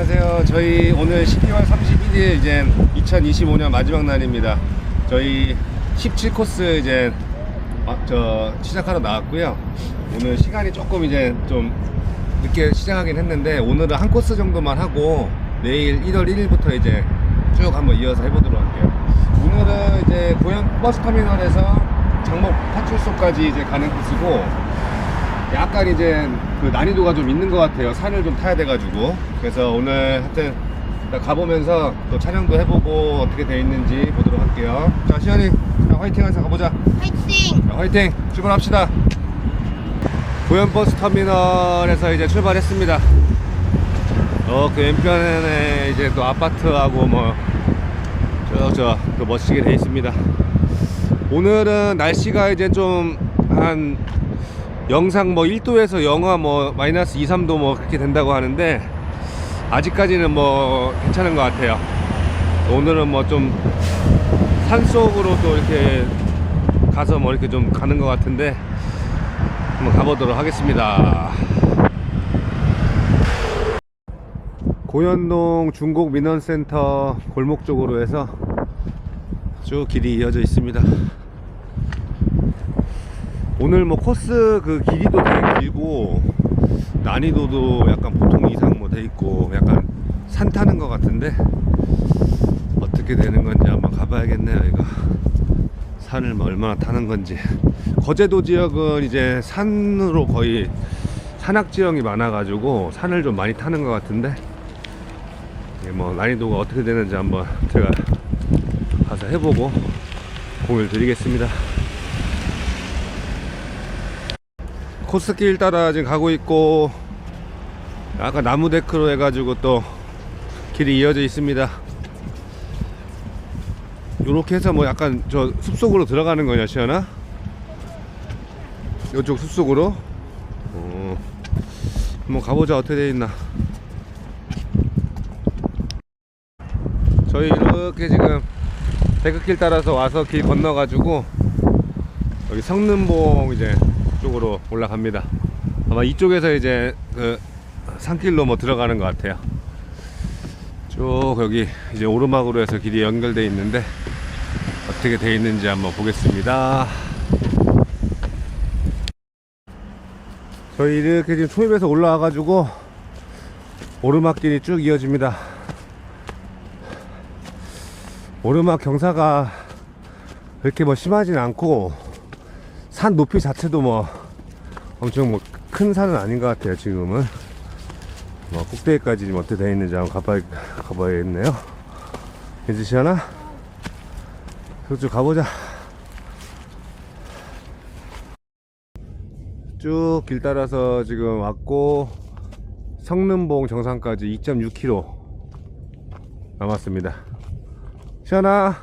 안녕하세요. 저희 오늘 12월 31일 이제 2025년 마지막 날입니다. 저희 17코스 이제 아, 저 시작하러 나왔고요. 오늘 시간이 조금 이제 좀 늦게 시작하긴 했는데 오늘은 한 코스 정도만 하고 내일 1월 1일부터 이제 쭉 한번 이어서 해보도록 할게요. 오늘은 이제 고양 버스 터미널에서 장목 파출소까지 이제 가는 코스고 약간 이제 그 난이도가 좀 있는 것 같아요. 산을 좀 타야 돼가지고. 그래서 오늘 하여튼 일단 가보면서 또 촬영도 해보고 어떻게 돼 있는지 보도록 할게요. 자, 시현이 자, 화이팅 하면서 가보자. 화이팅! 자, 화이팅! 출발합시다. 고현버스 터미널에서 이제 출발했습니다. 어, 그 왼편에 이제 또 아파트하고 뭐, 저, 저, 또 멋지게 돼 있습니다. 오늘은 날씨가 이제 좀 한 영상 뭐 1도에서 영하 뭐 마이너스 2, 3도 뭐 그렇게 된다고 하는데 아직까지는 뭐 괜찮은 것 같아요. 오늘은 뭐 좀 산속으로 또 이렇게 가서 뭐 이렇게 좀 가는 것 같은데 한번 가보도록 하겠습니다. 고현동 중곡 민원센터 골목 쪽으로 해서 쭉 길이 이어져 있습니다. 오늘 뭐 코스 그 길이도 되게 길고 난이도도 약간 보통 이상 뭐 돼 있고 약간 산 타는 것 같은데 어떻게 되는 건지 한번 가봐야겠네요 이거 산을 뭐 얼마나 타는 건지 거제도 지역은 이제 산으로 거의 산악 지형이 많아 가지고 산을 좀 많이 타는 것 같은데 뭐 난이도가 어떻게 되는지 한번 제가 가서 해보고 공유를 드리겠습니다. 코스길 따라 지금 가고 있고 약간 나무 데크로 해가지고 또 길이 이어져 있습니다. 요렇게 해서 뭐 약간 저 숲속으로 들어가는 거냐 시연아? 이쪽 숲속으로? 어, 한번 가보자 어떻게 돼 있나. 저희 이렇게 지금 데크길 따라서 와서 길 건너가지고 여기 성능봉 이제 쪽으로 올라갑니다. 아마 이쪽에서 이제 그 산길로 뭐 들어가는 것 같아요. 쭉 여기 이제 오르막으로 해서 길이 연결돼 있는데 어떻게 돼 있는지 한번 보겠습니다. 저희 이렇게 지금 초입에서 올라와 가지고 오르막길이 쭉 이어집니다. 오르막 경사가 그렇게 뭐 심하진 않고 산 높이 자체도 뭐 엄청 뭐 큰 산은 아닌 것 같아요 지금은. 뭐 꼭대기까지 지금 어떻게 되어 있는지 한번 가봐야, 가봐야겠네요. 시원아 그쪽 가보자. 쭉 길 따라서 지금 왔고 성능봉 정상까지 2.6km 남았습니다. 시원아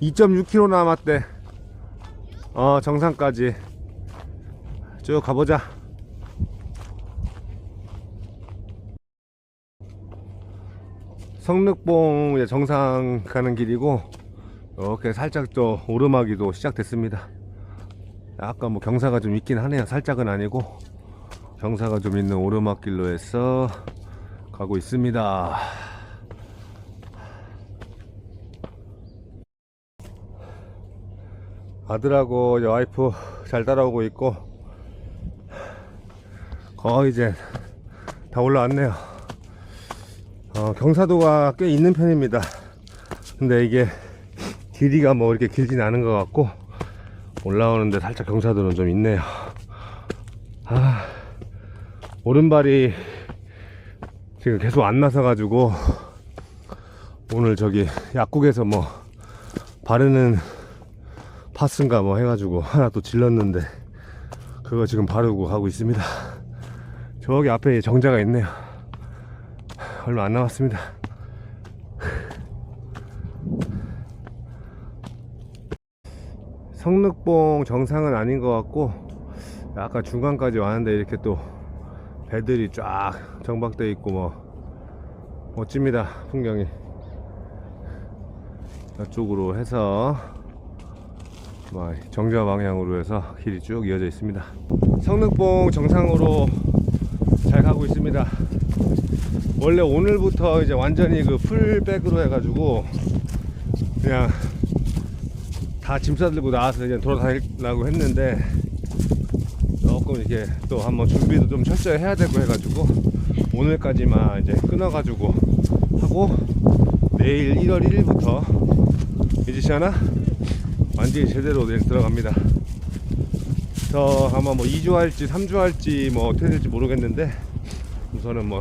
2.6km 남았대 어 정상까지. 쭉 가보자. 이제 정상 가는 길이고 이렇게 살짝 또 오르막이 또 시작됐습니다. 약간 뭐 경사가 좀 있긴 하네요. 살짝은 아니고. 경사가 좀 있는 오르막길로 해서 가고 있습니다 아들하고 이제 와이프 잘 따라오고 있고 거의 이제 다 올라왔네요. 어, 경사도가 꽤 있는 편입니다. 근데 이게 길이가 뭐 이렇게 길진 않은 것 같고 올라오는데 살짝 경사도는 좀 있네요. 아, 오른발이 지금 계속 안 나서 가지고 오늘 저기 약국에서 뭐 바르는 파스인가 뭐 해가지고 하나 또 질렀는데 그거 지금 바르고 가고 있습니다. 저기 앞에 정자가 있네요. 얼마 안 남았습니다. 성륵봉 정상은 아닌 것 같고 약간 중간까지 왔는데 이렇게 또 배들이 쫙 정박되어 있고 뭐 멋집니다 풍경이. 이쪽으로 해서 뭐 정자 방향으로 해서 길이 쭉 이어져 있습니다. 성능봉 정상으로 잘 가고 있습니다. 원래 오늘부터 이제 완전히 그 풀백으로 해가지고 그냥 다 짐 싸들고 나와서 이제 돌아다니려고 했는데 조금 이렇게 또 한번 준비도 좀 철저히 해야 되고 해가지고 오늘까지만 이제 끊어가지고 하고 내일 1월 1일부터 이제 시하나 완전히 제대로 들어갑니다. 저 아마 뭐 2주 할지 3주 할지 뭐 어떻게 될지 모르겠는데 우선은 뭐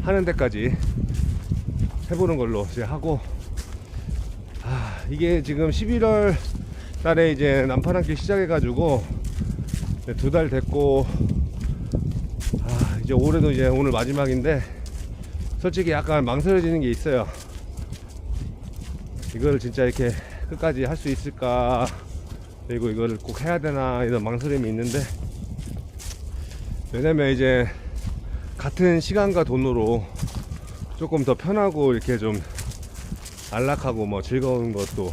하는 데까지 해보는 걸로 이제 하고 아 이게 지금 11월 달에 이제 남파랑길 시작해가지고 두 달 됐고 아 이제 올해도 이제 오늘 마지막인데 솔직히 약간 망설여지는 게 있어요 이걸 진짜 이렇게 끝까지 할 수 있을까? 그리고 이거를 꼭 해야 되나? 이런 망설임이 있는데. 왜냐면 이제 같은 시간과 돈으로 조금 더 편하고 이렇게 좀 안락하고 뭐 즐거운 것도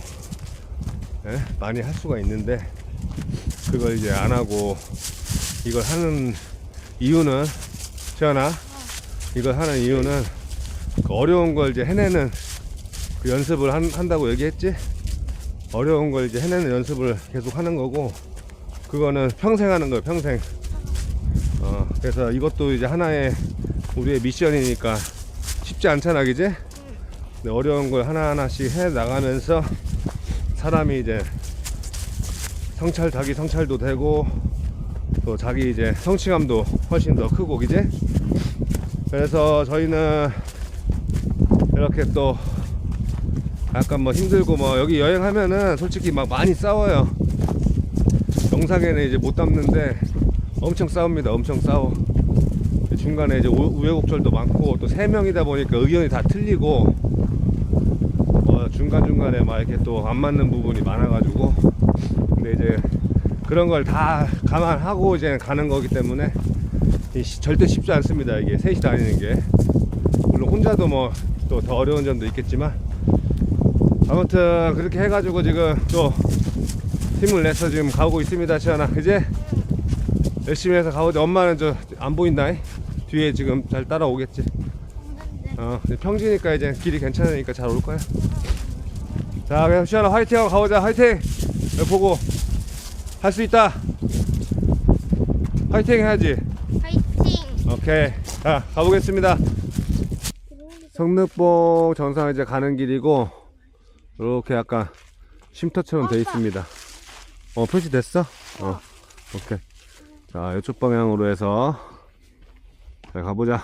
예? 많이 할 수가 있는데 그걸 이제 안 하고 이걸 하는 이유는 시연아 이걸 하는 이유는 그 어려운 걸 이제 해내는 그 연습을 한, 한다고 얘기했지 어려운 걸 이제 해내는 연습을 계속 하는 거고 그거는 평생 하는 거예요 평생. 어, 그래서 이것도 이제 하나의 우리의 미션이니까 쉽지 않잖아 그지? 어려운 걸 하나하나씩 해 나가면서 사람이 이제 성찰 자기 성찰도 되고 또 자기 이제 성취감도 훨씬 더 크고 그지? 그래서 저희는 이렇게 또 약간 뭐 힘들고 뭐 여기 여행하면은 솔직히 막 많이 싸워요. 영상에는 이제 못 담는데 엄청 싸웁니다. 엄청 싸워. 중간에 이제 우- 우여곡절도 많고 또 세 명이다 보니까 의견이 다 틀리고 뭐 중간중간에 막 이렇게 또 안 맞는 부분이 많아가지고. 근데 이제 그런 걸 다 감안하고 이제 가는 거기 때문에 절대 쉽지 않습니다. 이게 셋이 다니는 게. 물론 혼자도 뭐 또 더 어려운 점도 있겠지만 아무튼 그렇게 해가지고 지금 또 힘을 내서 지금 가고 있습니다 시연아. 그제 열심히 해서 가보자 엄마는 저 안 보인다 이? 뒤에 지금 잘 따라오겠지? 어 이제 평지니까 이제 길이 괜찮으니까 잘 올 거야. 자 그럼 시연아 화이팅 하고 가보자. 화이팅! 여기 보고 할 수 있다. 화이팅 해야지. 파이팅! 오케이. 자 가보겠습니다. 성능봉 정상 이제 가는 길이고 이렇게 약간 쉼터처럼 돼 있습니다 어 표시됐어? 어 오케이 자 이쪽 방향으로 해서 자 가보자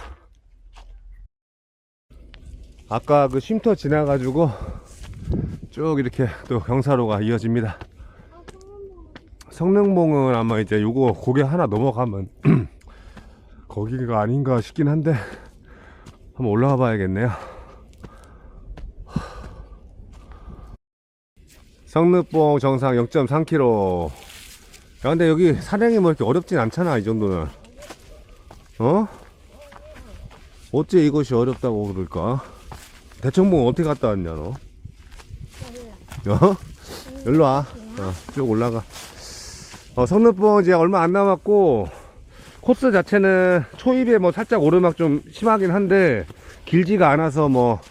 아까 그 쉼터 지나가지고 쭉 이렇게 또 경사로가 이어집니다 성능봉은 아마 이제 요거 고개 하나 넘어가면 거기가 아닌가 싶긴 한데 한번 올라가 봐야겠네요. 성능봉 정상 0.3km. 야, 근데 여기 산행이 뭐 이렇게 어렵진 않잖아, 이 정도는. 어? 어째 이것이 어렵다고 그럴까? 대청봉 어떻게 갔다 왔냐, 너? 어? 일로 와. 어, 쭉 올라가. 어, 성능봉 이제 얼마 안 남았고, 코스 자체는 초입에 뭐 살짝 오르막 좀 심하긴 한데 길지가 않아서 뭐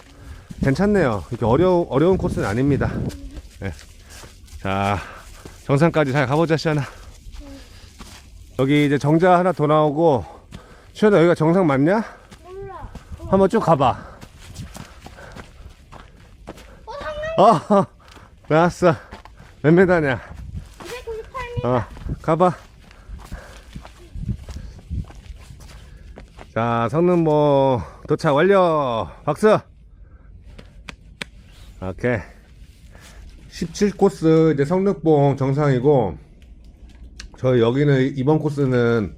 괜찮네요. 이렇게 어려운 어려운 코스는 아닙니다. 네. 자 정상까지 잘 가보자 시아나. 여기 이제 정자 하나 더 나오고 시아나 여기가 정상 맞냐? 몰라. 한번 쭉 가봐. 어, 상면 어, 나왔어. 몇 메다냐? 298m. 어, 가봐. 자, 성능모 도착 완료. 박수. 오케이. 17코스 이제 성능봉 정상이고, 저희 여기는 이번 코스는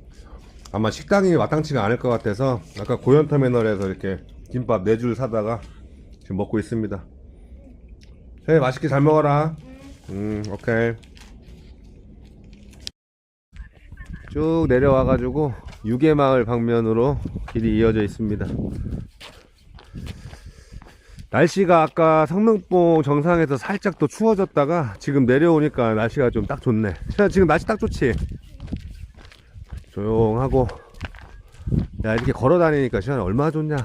아마 식당이 마땅치가 않을 것 같아서 아까 고현터미널에서 이렇게 김밥 4줄 사다가 지금 먹고 있습니다. hey, 맛있게 잘 먹어라. 음, 오케이. 쭉 내려와 가지고 유계마을 방면으로 길이 이어져 있습니다. 날씨가 아까 성능봉 정상에서 살짝 또 추워졌다가 지금 내려오니까 날씨가 좀 딱 좋네. 지금 날씨 딱 좋지? 조용하고 야 이렇게 걸어 다니니까 시간이 얼마나 좋냐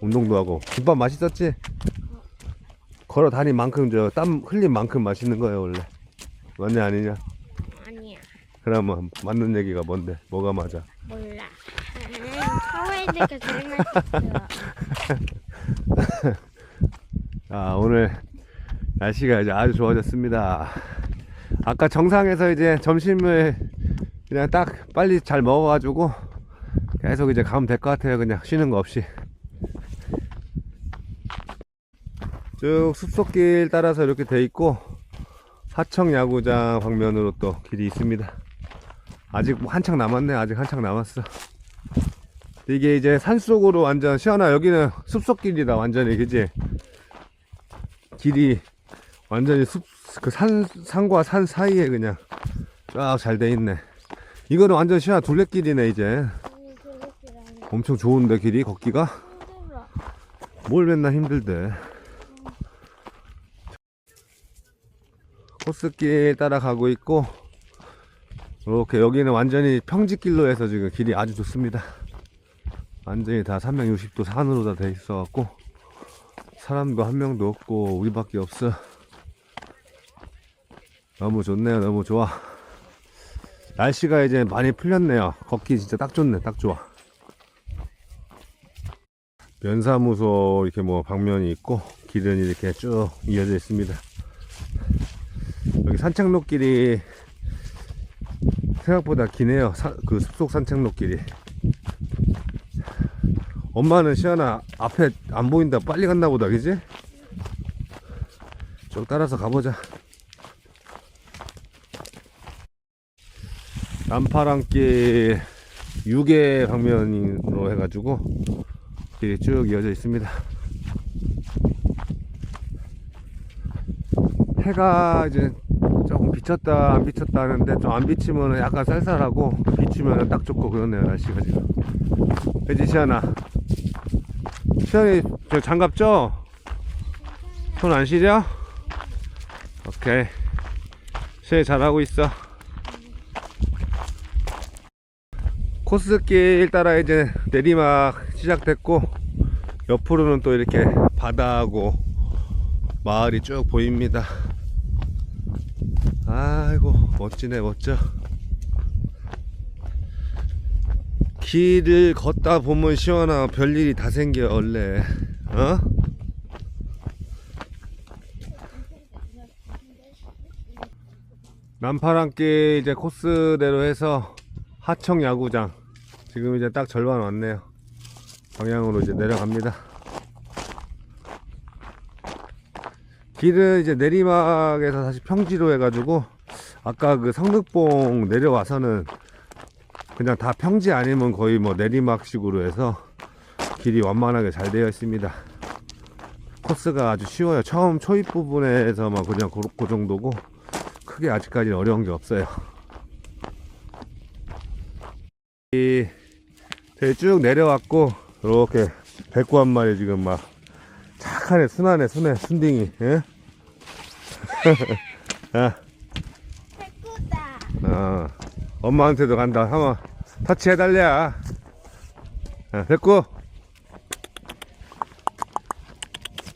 운동도 하고 김밥 맛있었지? 걸어 다닌 만큼 저 땀 흘린 만큼 맛있는 거예요 원래 맞냐 아니냐? 아니야. 그러면 맞는 얘기가 뭔데? 뭐가 맞아? 몰라. 사와이드가 제일 맛있어. 아 오늘 날씨가 이제 아주 좋아졌습니다. 아까 정상에서 이제 점심을 그냥 딱 빨리 잘 먹어가지고 계속 이제 가면 될 것 같아요. 그냥 쉬는 거 없이. 쭉 숲속길 따라서 이렇게 돼 있고 하청 야구장 방면으로 또 길이 있습니다. 아직 뭐 한창 남았네. 아직 한창 남았어. 이게 이제 산속으로 완전 시원하 여기는 숲속길이다. 완전히. 그지 길이 완전히 숲, 그 산, 산과 산 사이에 그냥 쫙 잘 돼 있네. 이거는 완전 시원 둘레길이네, 이제. 엄청 좋은데, 길이, 걷기가? 뭘 맨날 힘들대. 코스길 따라가고 있고, 이렇게 여기는 완전히 평지길로 해서 지금 길이 아주 좋습니다. 완전히 다 360도 산으로 다 돼 있어갖고, 사람도 한 명도 없고, 우리밖에 없어. 너무 좋네요, 너무 좋아. 날씨가 이제 많이 풀렸네요. 걷기 진짜 딱 좋네, 딱 좋아. 면사무소 이렇게 뭐 방면이 있고 길은 이렇게 쭉 이어져 있습니다. 여기 산책로길이 생각보다 기네요. 사- 그 숲속 산책로길이. 엄마는 시연아 앞에 안 보인다 빨리 갔나 보다 그지? 쭉 따라서 가보자. 남파랑길 6개 방면으로 해가지고 길이 쭉 이어져 있습니다. 해가 이제 조금 비쳤다 안 비쳤다 하는데 좀 안 비치면 약간 쌀쌀하고 비치면 딱 좋고 그러네요 날씨가 지금 시연아 시연이 저 장갑 죠? 손안 시려? 오케이 시연이 잘하고 있어 코스길 따라 이제 내리막 시작됐고 옆으로는 또 이렇게 바다하고 마을이 쭉 보입니다. 아이고 멋지네 멋져. 길을 걷다 보면 시원하 별일이 다 생겨 원래. 어? 남파랑길 이제 코스대로 해서 하청 야구장. 지금 이제 딱 절반 왔네요. 방향으로 이제 내려갑니다. 길은 이제 내리막에서 다시 평지로 해가지고 아까 그 성덕봉 내려와서는 그냥 다 평지 아니면 거의 뭐 내리막식으로 해서 길이 완만하게 잘 되어 있습니다. 코스가 아주 쉬워요. 처음 초입 부분에서만 그냥 그, 그 정도고 크게 아직까지는 어려운 게 없어요. 이 저희 쭉 내려왔고 이렇게 백구 한 마리 지금 막 착하네 순하네 순해 순딩이 예? 아, 백구다. 어, 엄마한테도 간다 한번 터치해달랴 아, 백구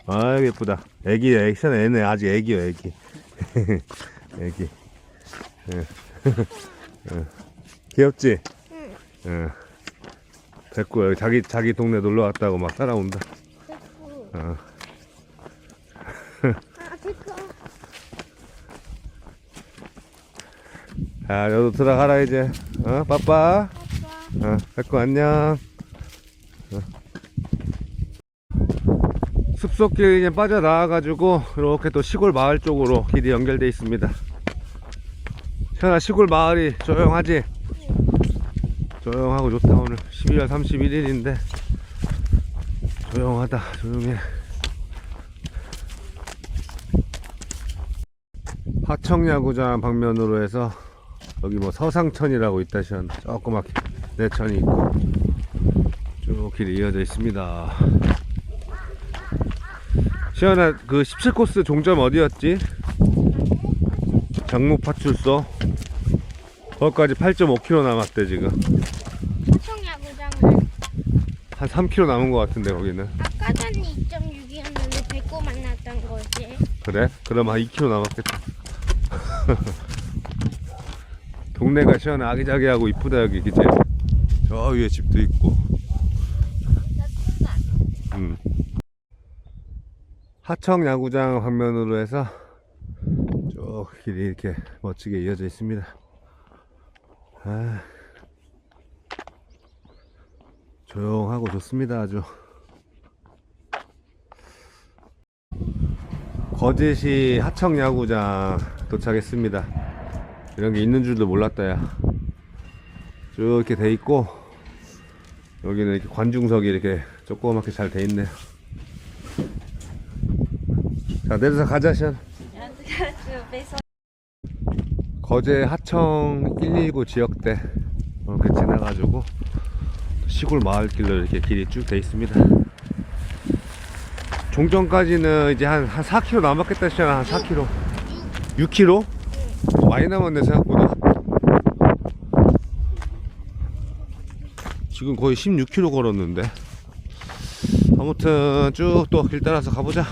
아유 예쁘다 애기 액션 애네 아직 애기요 애기 애기 예. 어. 귀엽지? 응. 예. 백구 여기 자기 자기 동네 놀러 왔다고 막 따라온다. 어. 아 백구. 자, 너도 들어가라 이제. 어, 빠빠. 어, 백구 안녕. 어. 숲속길 이제 빠져 나와가지고 이렇게 또 시골 마을 쪽으로 길이 연결돼 있습니다. 현아 시골 마을이 조용하지? 조용하고 좋다 오늘 12월 31일인데 조용하다 조용해 하청야구장 방면으로 해서 여기 뭐 서상천이라고 있다 시원 조그맣게 내천이 있고 쭉 길이 이어져 있습니다 시원아 그 17코스 종점 어디였지? 장무파출소 거기까지 8.5km 남았대 지금 하청 야구장은 한 3km 남은 것 같은데 거기는 아까 하단이 2.6이었는데 밟고 만났던 거지. 그래? 그럼 한 2km 남았겠다. 동네가 시원해 아기자기하고 이쁘다 여기 그치? 저 위에 집도 있고 음. 하청 야구장 방면으로 해서 쭉 길이 이렇게 멋지게 이어져 있습니다. 아, 조용하고 좋습니다 아주. 거제시 하청 야구장 도착했습니다. 이런 게 있는 줄도 몰랐다 야. 쭉 이렇게 돼 있고 여기는 이렇게 관중석이 이렇게 조그맣게 잘 돼 있네요. 자 내려서 가자 시원. 거제 하청 119 지역대 이렇게 지나가지고 시골 마을길로 이렇게 길이 쭉 돼 있습니다. 종점까지는 이제 한, 한 4km 남았겠다 시잖아 한 4km 6km? 많이 남았네 생각보다. 지금 거의 16km 걸었는데. 아무튼 쭉 또 길 따라서 가보자.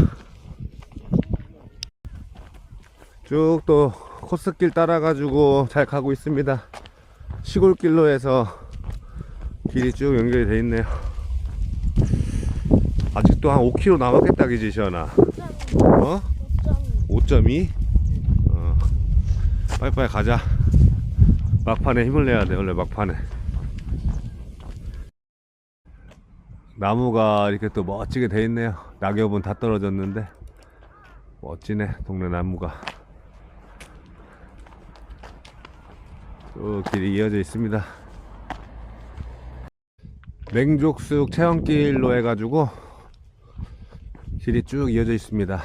쭉 또 코스길 따라가지고 잘 가고 있습니다. 시골길로 해서 길이 쭉 연결이 돼 있네요. 아직도 한 5km 남았겠다 그지 시연아? 어? 5.2? 어. 빨리빨리 가자 막판에 힘을 내야 돼 원래 막판에 나무가 이렇게 또 멋지게 돼 있네요 낙엽은 다 떨어졌는데 멋지네 동네 나무가 쭉 길이 이어져 있습니다 맹족숙 체험길로 해가지고 길이 쭉 이어져 있습니다.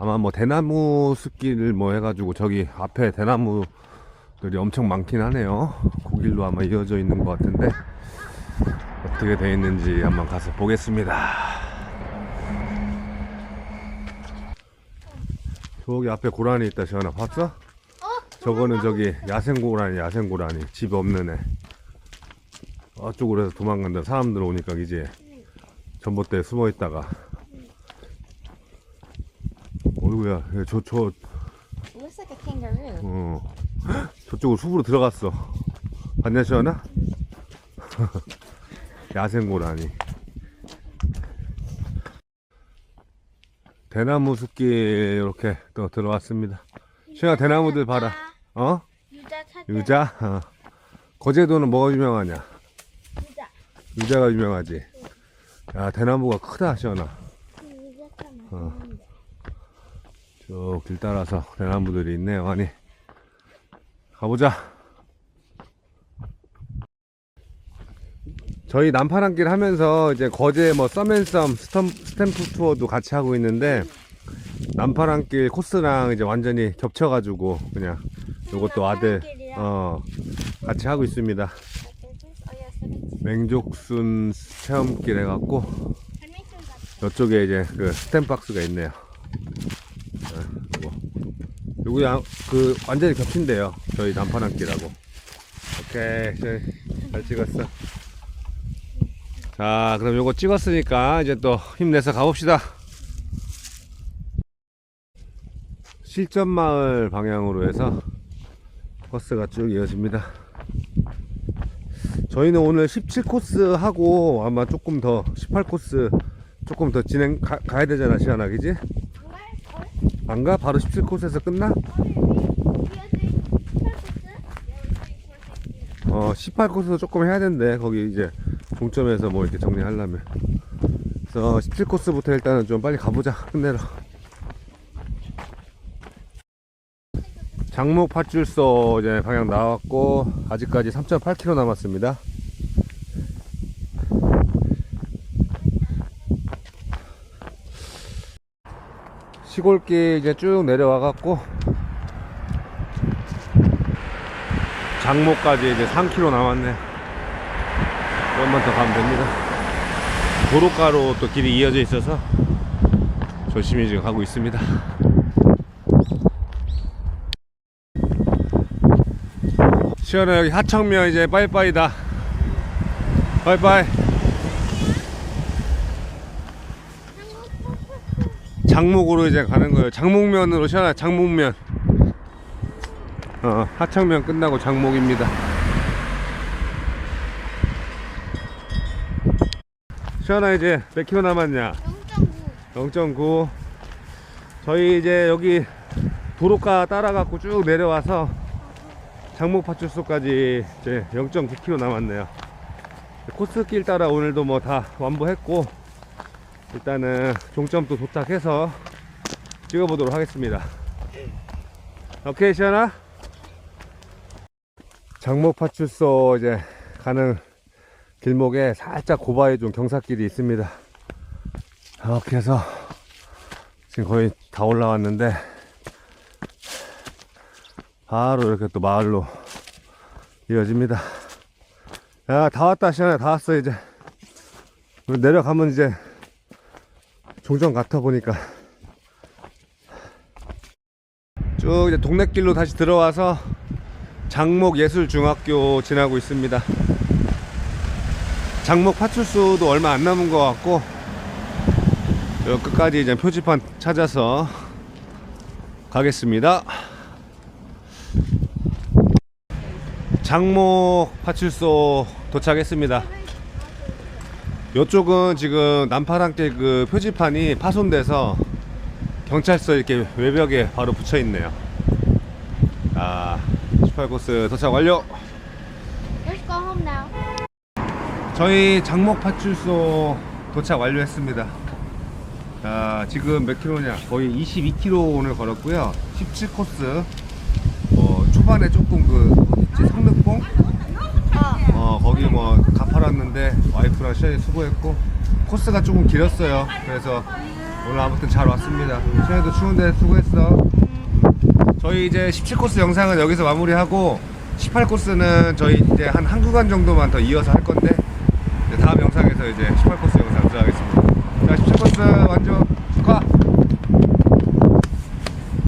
아마 뭐 대나무 숲길을 뭐 해가지고 저기 앞에 대나무들이 엄청 많긴 하네요. 그 길로 아마 이어져 있는 것 같은데 어떻게 돼 있는지 한번 가서 보겠습니다. 저기 앞에 고라니 있다 시원아 봤어? 어? 저거는 저기 야생 고라니 야생 고라니 집 없는 애. 저쪽으로 해서 도망간다 사람들 오니까 이제 전봇대에 숨어 있다가 어이구야 저 저 Looks like a kangaroo. 어. 저쪽으로 숲으로 들어갔어 봤냐 시원아? 야생고라니 대나무 숲길 이렇게 또 들어왔습니다 시원아 대나무들 봐라 어? 유자 찾아. 유자? 어. 거제도는 뭐가 유명하냐? 유자. 유자가 유명하지 야 대나무가 크다 시원아 유자 찾아. 어. 쭉 길 따라서 대나무들이 있네요 많이 가보자 저희 남파랑길 하면서 이제 거제 뭐 썸앤썸 스탬, 스탬프 투어도 같이 하고 있는데 남파랑길 코스랑 이제 완전히 겹쳐가지고 그냥 요것도 아들 어 같이 하고 있습니다. 맹족순 체험길 해갖고. 저쪽에 이제 그 스탬박스가 있네요. 양, 그 완전히 겹친대요. 저희 남파랑길하고. 오케이, 저희 잘 찍었어. 자, 그럼 요거 찍었으니까 이제 또 힘내서 가봅시다. 실전마을 방향으로 해서 버스가 쭉 이어집니다. 저희는 오늘 17코스 하고 아마 조금 더 18코스 조금 더 진행 가, 가야 되잖아 시안아 그지? 안 가? 바로 17코스에서 끝나? 어 18코스도 조금 해야 된대 거기 이제 종점에서 뭐 이렇게 정리하려면 그래서 17코스부터 일단은 좀 빨리 가보자 끝내러 장목 파출소 이제 방향 나왔고 아직까지 3.8km 남았습니다 시골길 이제 쭉 내려와 갖고 장목까지 이제 3km 남았네. 조금만 더 가면 됩니다. 도로가로 또 길이 이어져 있어서 조심히 지금 가고 있습니다. 시원해 여기 하청면 이제 빠이빠이다. 빠이빠이. 장목으로 이제 가는 거예요. 장목면으로 시원하 장목면. 어, 하창면 끝나고 장목입니다. 시원아 이제 몇 킬로 남았냐? 0.9 0.9 저희 이제 여기 도로가 따라갖고 쭉 내려와서 장목 파출소까지 이제 0.9km 남았네요 코스길 따라 오늘도 뭐 다 완보했고 일단은 종점도 도착해서 찍어보도록 하겠습니다. 오케이 시연아? 장목파출소 이제 가는 길목에 살짝 고바에 좀 경사길이 있습니다. 이렇게 해서 지금 거의 다 올라왔는데 바로 이렇게 또 마을로 이어집니다. 야 다 왔다 시간에 다 왔어 이제. 내려가면 이제 종점 같아 보니까 쭉 이제 동네길로 다시 들어와서 장목예술중학교 지나고 있습니다 장목 파출소도 얼마 안 남은 것 같고 여 끝까지 이제 표지판 찾아서 가겠습니다. 장목 파출소 도착했습니다. 이쪽은 지금 남파랑길 그 표지판이 파손돼서 경찰서 이렇게 외벽에 바로 붙여 있네요. 아, 18코스 도착 완료. Let's go home now 저희 장목 파출소 도착 완료했습니다. 자, 지금 몇 킬로냐? 거의 22킬로 오늘 걸었고요. 17코스. 어, 초반에 조금 그? 성능봉? 어, 거기 뭐 가팔았는데 와이프랑 시현이 수고했고 코스가 조금 길었어요. 그래서 오늘 아무튼 잘 왔습니다. 시현이도 추운데 수고했어. 저희 이제 17코스 영상은 여기서 마무리하고 18코스는 저희 이제 한 한 구간 정도만 더 이어서 할 건데 다음 영상에서 이제 18코스